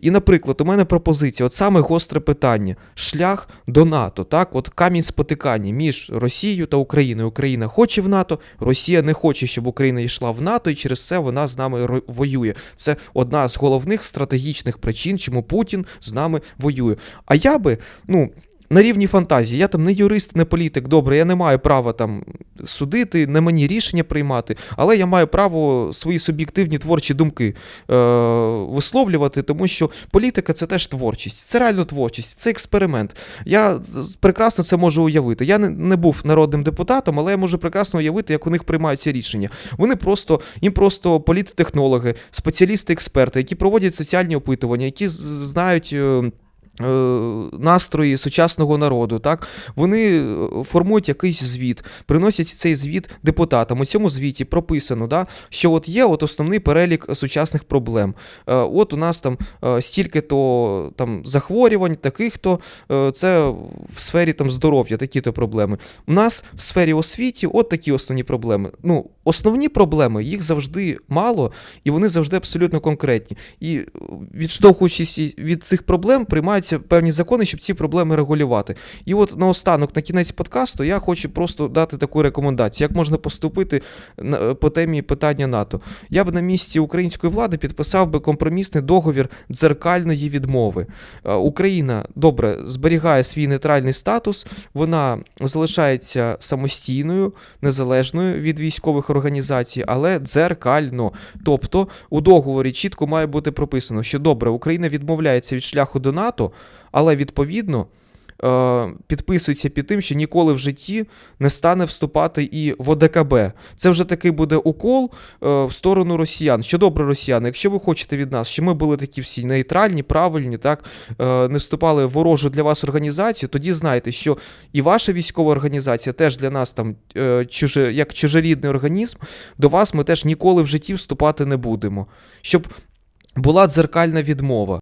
І, наприклад, у мене пропозиція: от саме гостре питання: шлях до НАТО. Так, от камінь спотикання між Росією та Україною. Україна хоче в НАТО, Росія не хоче, щоб Україна йшла в НАТО, і через це вона з нами воює. Це одна з головних стратегічних причин, чому Путін з нами воює. А я би, ну. На рівні фантазії, я там не юрист, не політик, добре, я не маю права там судити, не мені рішення приймати, але я маю право свої суб'єктивні творчі думки е, висловлювати, тому що політика це теж творчість, це реально творчість, це експеримент. Я прекрасно це можу уявити. Я не, не був народним депутатом, але я можу прекрасно уявити, як у них приймаються рішення. Вони просто їм просто політтехнологи, спеціалісти, експерти, які проводять соціальні опитування, які знають. Е, Настрої сучасного народу, так вони е, формують якийсь звіт, приносять цей звіт депутатам. У цьому звіті прописано, да, що от є от основний перелік сучасних проблем. Е, От у нас там стільки-то там захворювань, таких-то е, це в сфері там здоров'я, такі-то проблеми. У нас в сфері освіті от такі основні проблеми. Ну, основні проблеми їх завжди мало, і вони завжди абсолютно конкретні. І відштовхуючись від цих проблем, приймаються певні закони, щоб ці проблеми регулювати. І от наостанок, на кінець подкасту, я хочу просто дати таку рекомендацію, як можна поступити по темі питання НАТО. Я б на місці української влади підписав би компромісний договір дзеркальної відмови. Е, Україна добре зберігає свій нейтральний статус, вона залишається самостійною, незалежною від військових організацій, але дзеркально. Тобто у договорі чітко має бути прописано, що добре, Україна відмовляється від шляху до НАТО, але відповідно. е, Підписується під тим, що ніколи в житті не стане вступати і в ОДКБ. Це вже такий буде укол е, в сторону росіян. Що добре, росіяни, якщо ви хочете від нас, щоб ми були такі всі нейтральні, правильні, так е, не вступали в ворожу для вас організацію, тоді знайте, що і ваша військова організація теж для нас там чуже, як чужорідний організм, до вас ми теж ніколи в житті вступати не будемо. Щоб була дзеркальна відмова.